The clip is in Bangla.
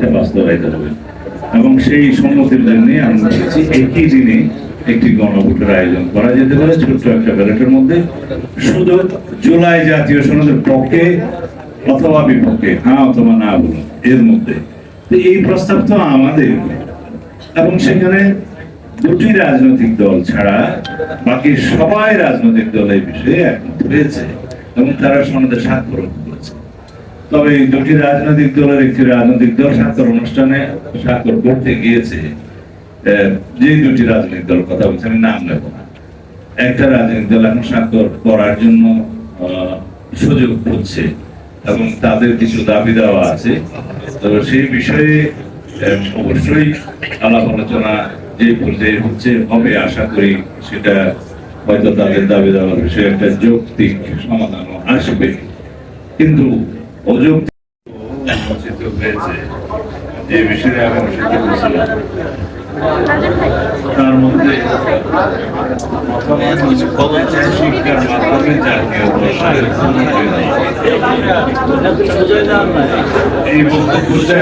এটা বাস্তবায়িত হবে। এবং সেই সম্মতির জন্য আমরা বলেছি একই দিনে একটি গণভোটের আয়োজন করা যেতে পারে ছোট্ট একটা ব্যালটের মধ্যে। শুধু জুলাই জাতীয় সনদের পক্ষে অথবা বিপক্ষে হ্যাঁ অথবা না বলুন, এর মধ্যে। এই প্রস্তাব তো আমাদের। এবং সেখানে দুটি রাজনৈতিক দল ছাড়া বাকি সবাই রাজনৈতিক দল এই বিষয়ে একমত হয়েছে। এবং তারা সনদে স্বাক্ষর তবে দুটি রাজনৈতিক দলের একটি রাজনৈতিক দল স্বাক্ষর অনুষ্ঠানে স্বাক্ষর করতে গিয়েছে যে দুটি রাজনৈতিক দল কথা বলছে, আমি নাম নেব না। একটা রাজনৈতিক দল এখন স্বাক্ষর করার জন্য সুযোগ হচ্ছে এবং তাদের কিছু দাবি দেওয়া আছে। তবে সেই বিষয়ে অবশ্যই আলাপ আলোচনা যে পর্যায়ে হচ্ছে, হবে আশা করি সেটা হয়তো তাদের দাবি দেওয়ার বিষয়ে একটা যৌক্তিক সমাধান আসবে। কিন্তু অযৌক্তিক নির্বাচিত হয়েছে যে বিষয়ে আমি সেটা বলছিলাম তার মধ্যে শিক্ষার মাধ্যমে জাতীয় ভাষায় এই বক্তব্যটা